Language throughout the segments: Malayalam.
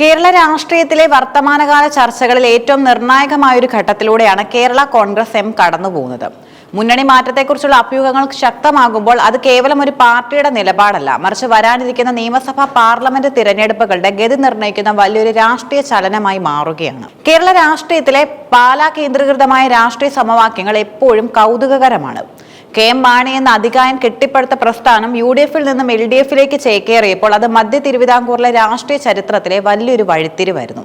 കേരള രാഷ്ട്രീയത്തിലെ വർത്തമാനകാല ചർച്ചകളിൽ ഏറ്റവും നിർണായകമായ ഒരു ഘട്ടത്തിലൂടെയാണ് കേരള കോൺഗ്രസ് എം കടന്നു പോകുന്നത് മുന്നണി മാറ്റത്തെക്കുറിച്ചുള്ള അഭ്യൂഹങ്ങൾ ശക്തമാകുമ്പോൾ അത് കേവലം ഒരു പാർട്ടിയുടെ നിലപാടല്ല. മറിച്ച് വരാനിരിക്കുന്ന നിയമസഭാ പാർലമെന്റ് തിരഞ്ഞെടുപ്പുകളുടെ ഗതി നിർണയിക്കുന്ന വലിയൊരു രാഷ്ട്രീയ ചലനമായി മാറുകയാണ്. കേരള രാഷ്ട്രീയത്തിലെ പാലാ കേന്ദ്രീകൃതമായ രാഷ്ട്രീയ സമവാക്യങ്ങൾ എപ്പോഴും കൗതുകകരമാണ്. കെ എം മാണി എന്ന അധികായൻ കെട്ടിപ്പടുത്ത പ്രസ്ഥാനം യു ഡി എഫിൽ നിന്നും എൽ ഡി എഫിലേക്ക് ചേക്കേറിയപ്പോൾ അത് മധ്യ തിരുവിതാംകൂറിലെ രാഷ്ട്രീയ ചരിത്രത്തിലെ വലിയൊരു വഴിത്തിരിവായിരുന്നു.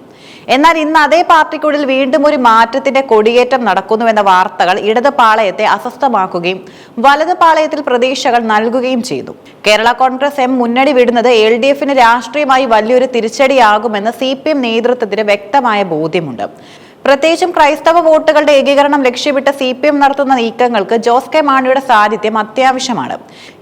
എന്നാൽ ഇന്ന് അതേ പാർട്ടിക്കുള്ളിൽ വീണ്ടും ഒരു മാറ്റത്തിന്റെ കൊടിയേറ്റം നടക്കുന്നുവെന്ന വാർത്തകൾ ഇടത് പാളയത്തെ അസ്വസ്ഥമാക്കുകയും വലത് പാളയത്തിൽ പ്രതീക്ഷകൾ നൽകുകയും ചെയ്തു. കേരള കോൺഗ്രസ് എം മുന്നണി വിടുന്നത് എൽ ഡി എഫിന് രാഷ്ട്രീയമായി വലിയൊരു തിരിച്ചടിയാകുമെന്ന് സി പി എം നേതൃത്വത്തിന് വ്യക്തമായ ബോധ്യമുണ്ട്. പ്രത്യേകിച്ചും ക്രൈസ്തവ വോട്ടുകളുടെ ഏകീകരണം ലക്ഷ്യമിട്ട് സി പി എം നടത്തുന്ന നീക്കങ്ങൾക്ക് ജോസ് കെ മാണിയുടെ സാന്നിധ്യം അത്യാവശ്യമാണ്.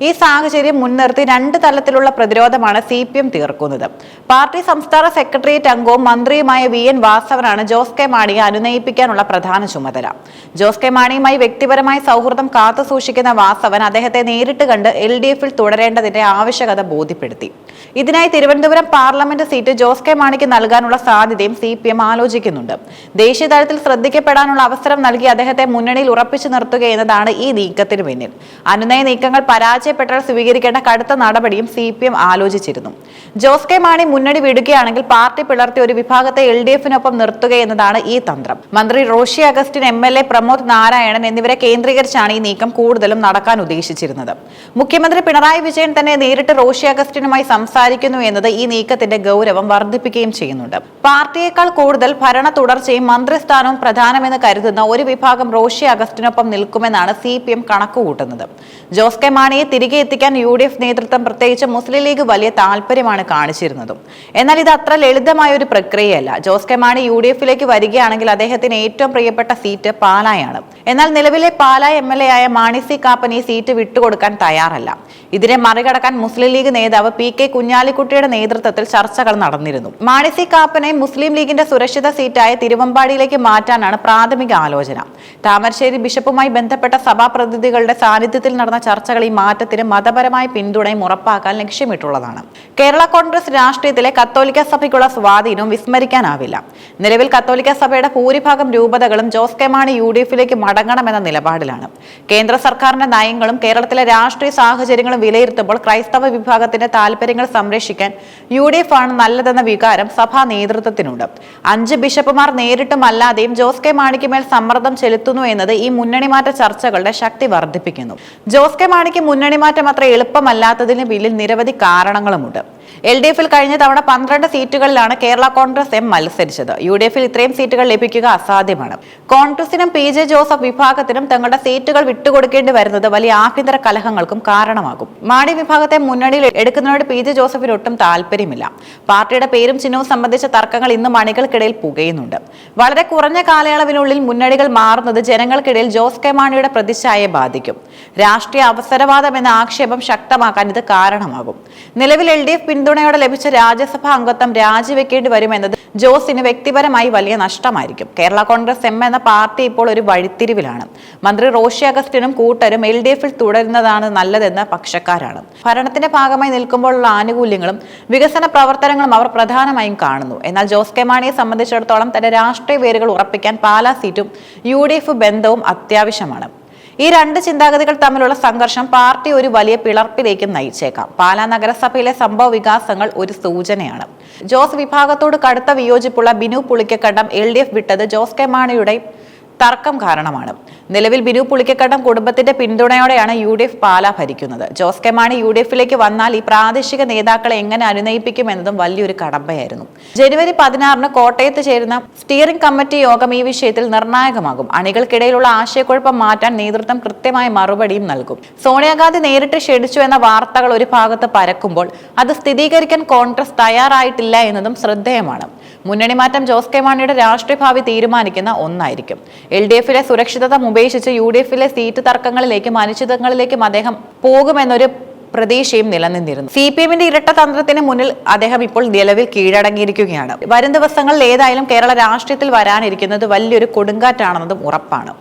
ഈ സാഹചര്യം മുൻനിർത്തി രണ്ട് തലത്തിലുള്ള പ്രതിരോധമാണ് സി പി എം തീർക്കുന്നത്. പാർട്ടി സംസ്ഥാന സെക്രട്ടേറിയറ്റ് അംഗവും മന്ത്രിയുമായ വി എൻ വാസവനാണ് ജോസ് കെ മാണിയെ അനുനയിപ്പിക്കാനുള്ള പ്രധാന ചുമതല. ജോസ് കെ മാണിയുമായി വ്യക്തിപരമായ സൗഹൃദം കാത്തു സൂക്ഷിക്കുന്ന വാസവൻ അദ്ദേഹത്തെ നേരിട്ട് കണ്ട് എൽ ഡി എഫിൽ തുടരേണ്ടതിന്റെ ആവശ്യകത ബോധ്യപ്പെടുത്തി. ഇതിനായി Thiruvananthapuram parliament seat Jose K മാണിക്ക് നൽകാനുള്ള സാധ്യതയും സി പി എം ആലോചിക്കുന്നുണ്ട്. ദേശീയ തലത്തിൽ ശ്രദ്ധിക്കപ്പെടാനുള്ള അവസരം നൽകി അദ്ദേഹത്തെ മുന്നണിയിൽ ഉറപ്പിച്ചു നിർത്തുക എന്നതാണ് ഈ നീക്കത്തിന് പിന്നിൽ. അനുനയ നീക്കങ്ങൾ പരാജയപ്പെട്ടാൽ സ്വീകരിക്കേണ്ട കടുത്ത നടപടിയും സി പി എം ആലോചിച്ചിരുന്നു. ജോസ് കെ മാണി മുന്നണി വിടുകയാണെങ്കിൽ പാർട്ടി പിളർത്തി ഒരു വിഭാഗത്തെ എൽ ഡി എഫിനൊപ്പം നിർത്തുക എന്നതാണ് ഈ തന്ത്രം. മന്ത്രി Roshi Augustine M L A Pramod Narayanan എന്നിവരെ കേന്ദ്രീകരിച്ചാണ് ഈ നീക്കം കൂടുതലും നടക്കാൻ ഉദ്ദേശിച്ചിരുന്നത്. മുഖ്യമന്ത്രി പിണറായി വിജയൻ തന്നെ നേരിട്ട് റോഷി അഗസ്റ്റിനുമായി സംസാരിക്കുന്നു എന്നത് ഈ നീക്കത്തിന്റെ ഗൗരവം വർദ്ധിപ്പിക്കുകയും ചെയ്യുന്നുണ്ട്. പാർട്ടിയേക്കാൾ കൂടുതൽ ഭരണ തുടർച്ചയും മന്ത്രിസ്ഥാനവും പ്രധാനമെന്ന് കരുതുന്ന ഒരു വിഭാഗം റോഷി അഗസ്റ്റിനൊപ്പം നിൽക്കുമെന്നാണ് സി പി എം കണക്കുകൂട്ടുന്നത്. ജോസ് കെ മാണിയെ തിരികെ എത്തിക്കാൻ യു ഡി എഫ് നേതൃത്വം പ്രത്യേകിച്ച് മുസ്ലിം ലീഗ് വലിയ താല്പര്യമാണ് കാണിച്ചിരുന്നതും. എന്നാൽ ഇത് അത്ര ലളിതമായ ഒരു പ്രക്രിയയല്ല. Jose K Mani U D എഫിലേക്ക് വരികയാണെങ്കിൽ അദ്ദേഹത്തിന് ഏറ്റവും പ്രിയപ്പെട്ട സീറ്റ് പാലായാണ്. എന്നാൽ നിലവിലെ പാലാ എം എൽ എ ആയ മാണി സി കാപ്പൻ ഈ സീറ്റ് വിട്ടുകൊടുക്കാൻ തയ്യാറല്ല. ഇതിനെ മറികടക്കാൻ മുസ്ലിം ലീഗ് നേതാവ് പി കെ കുഞ്ഞാലിക്കുട്ടിയുടെ നേതൃത്വത്തിൽ ചർച്ചകൾ നടന്നിരുന്നു. മാണി സി കാപ്പനെ മുസ്ലിം ലീഗിന്റെ സുരക്ഷിത സീറ്റായ തിരുവമ്പാടിയിലേക്ക് മാറ്റാനാണ് പ്രാഥമിക ആലോചന. താമരശ്ശേരി ബിഷപ്പുമായി ബന്ധപ്പെട്ട സഭാപ്രതിനിധികളുടെ സാന്നിധ്യത്തിൽ നടന്ന ചർച്ചകൾ ഈ മാറ്റത്തിന് മതപരമായ പിന്തുണയും ഉറപ്പാക്കാൻ ലക്ഷ്യമിട്ടുള്ളതാണ്. കേരള കോൺഗ്രസ് രാഷ്ട്രീയത്തിലെ കത്തോലിക്ക സഭയ്ക്കുള്ള സ്വാധീനവും വിസ്മരിക്കാനാവില്ല. നിലവിൽ കത്തോലിക്ക സഭയുടെ ഭൂരിഭാഗം രൂപതകളും Jose K Mani U D എഫിലേക്ക് മടങ്ങണമെന്ന നിലപാടിലാണ്. കേന്ദ്ര സർക്കാരിന്റെ നയങ്ങളും കേരളത്തിലെ രാഷ്ട്രീയ സാഹചര്യങ്ങളും വിലയിരുത്തുമ്പോൾ ക്രൈസ്തവ വിഭാഗത്തിന്റെ താല്പര്യങ്ങൾ സംരക്ഷിക്കാൻ യു ഡി എഫ് ആണ് നല്ലതെന്ന വികാരം സഭാ നേതൃത്വത്തിനുണ്ട്. അഞ്ച് ബിഷപ്പുമാർ നേരിട്ടും അല്ലാതെയും ജോസ് കെ മാണിക്ക് മേൽ സമ്മർദ്ദം ചെലുത്തുന്നു എന്നത് ഈ മുന്നണിമാറ്റ ചർച്ചകളുടെ ശക്തി വർദ്ധിപ്പിക്കുന്നു. ജോസ് കെ മാണിക്ക് മുന്നണിമാറ്റം അത്ര എളുപ്പമല്ലാത്തതിന് പിന്നിൽ നിരവധി കാരണങ്ങളുമുണ്ട്. എൽ ഡി എഫിൽ കഴിഞ്ഞ തവണ പന്ത്രണ്ട് സീറ്റുകളിലാണ് കേരള കോൺഗ്രസ് എം മത്സരിച്ചത്. യു ഡി എഫിൽ ഇത്രയും സീറ്റുകൾ ലഭിക്കുക അസാധ്യമാണ്. കോൺഗ്രസിനും പി ജെ ജോസഫ് വിഭാഗത്തിനും തങ്ങളുടെ സീറ്റുകൾ വിട്ടുകൊടുക്കേണ്ടി വരുന്നത് വലിയ ആഭ്യന്തര കലഹങ്ങൾക്കും കാരണമാകും. മാണി വിഭാഗത്തെ മുന്നണിയിൽ എടുക്കുന്നതിനോട് പി ജെ ജോസഫിന് ഒട്ടും താല്പര്യമില്ല. പാർട്ടിയുടെ പേരും ചിഹ്നവും സംബന്ധിച്ച തർക്കങ്ങൾ ഇന്ന് മണികൾക്കിടയിൽ പുകയുന്നുണ്ട്. വളരെ കുറഞ്ഞ കാലയളവിനുള്ളിൽ മുന്നണികൾ മാറുന്നത് ജനങ്ങൾക്കിടയിൽ ജോസ് കെ മാണിയുടെ പ്രതിച്ഛായയെ ബാധിക്കും. രാഷ്ട്രീയ അവസരവാദം എന്ന ആക്ഷേപം ശക്തമാക്കാൻ ഇത് കാരണമാകും. നിലവിൽ എൽ ഡി എഫ് പിന്തുണയോടെ ലഭിച്ച രാജ്യസഭാ അംഗത്വം രാജിവെക്കേണ്ടി വരുമെന്നത് ജോസിന് വ്യക്തിപരമായി വലിയ നഷ്ടമായിരിക്കും. കേരള കോൺഗ്രസ് എം എന്ന പാർട്ടി ഇപ്പോൾ ഒരു വഴിത്തിരിവിലാണ്. മന്ത്രി റോഷി അഗസ്റ്റിനും കൂട്ടരും എൽ ഡി എഫിൽ തുടരുന്നതാണ് നല്ലതെന്ന് പക്ഷക്കാരാണ്. ഭരണത്തിന്റെ ഭാഗമായി നിൽക്കുമ്പോഴുള്ള ആനുകൂല്യങ്ങളും വികസന പ്രവർത്തനങ്ങളും അവർ പ്രധാനമായും കാണുന്നു. എന്നാൽ ജോസ് കെ മാണിയെ സംബന്ധിച്ചിടത്തോളം തന്റെ രാഷ്ട്രീയ വേരുകൾ ഉറപ്പിക്കാൻ പാലാ സീറ്റും യു ബന്ധവും അത്യാവശ്യമാണ്. ഈ രണ്ട് ചിന്താഗതികൾ തമ്മിലുള്ള സംഘർഷം പാർട്ടി ഒരു വലിയ പിളർപ്പിലേക്ക് നയിച്ചേക്കാം. പാലാ നഗരസഭയിലെ സംഭവ വികാസങ്ങൾ ഒരു സൂചനയാണ്. ജോസ് വിഭാഗത്തോട് കടുത്ത വിയോജിപ്പുള്ള Binu Pulikkakandam L D F വിട്ടത് ജോസ് കെ മാണിയുടെ തർക്കം കാരണമാണ്. നിലവിൽ ബിനു പുളിക്കക്കട്ടം കുടുംബത്തിന്റെ പിന്തുണയോടെയാണ് യു ഡി എഫ് പാല ഭരിക്കുന്നത്. Jose K Mani U D എഫിലേക്ക് വന്നാൽ ഈ പ്രാദേശിക നേതാക്കളെ എങ്ങനെ അനുനയിപ്പിക്കും എന്നതും വലിയൊരു കടമ്പയായിരുന്നു. ജനുവരി പതിനാറിന് കോട്ടയത്ത് ചേരുന്ന സ്റ്റിയറിംഗ് കമ്മിറ്റി യോഗം ഈ വിഷയത്തിൽ നിർണായകമാകും. അണികൾക്കിടയിലുള്ള ആശയക്കുഴപ്പം മാറ്റാൻ നേതൃത്വം കൃത്യമായ മറുപടിയും നൽകും. സോണിയാഗാന്ധി നേരിട്ട് ക്ഷണിച്ചു എന്ന വാർത്തകൾ ഒരു ഭാഗത്ത് പരക്കുമ്പോൾ അത് സ്ഥിരീകരിക്കാൻ കോൺഗ്രസ് തയ്യാറായിട്ടില്ല എന്നതും ശ്രദ്ധേയമാണ്. മുന്നണി മാറ്റം ജോസ് കെ മാണിയുടെ രാഷ്ട്രീയ ഭാവി തീരുമാനിക്കുന്ന ഒന്നായിരിക്കും. എൽ ഡി എഫിലെ സുരക്ഷിതത ഉപേക്ഷിച്ച് യു ഡി എഫിലെ സീറ്റ് തർക്കങ്ങളിലേക്കും അനിശ്ചിതങ്ങളിലേക്കും അദ്ദേഹം പോകുമെന്നൊരു പ്രതീക്ഷയും നിലനിന്നിരുന്നു. സി പി എമ്മിന്റെ ഇരട്ട തന്ത്രത്തിന് മുന്നിൽ അദ്ദേഹം ഇപ്പോൾ നിലവിൽ കീഴടങ്ങിയിരിക്കുകയാണ്. വരും ദിവസങ്ങളിൽ ഏതായാലും കേരള രാഷ്ട്രീയത്തിൽ വരാനിരിക്കുന്നത് വലിയൊരു കൊടുങ്കാറ്റാണെന്നതും ഉറപ്പാണ്.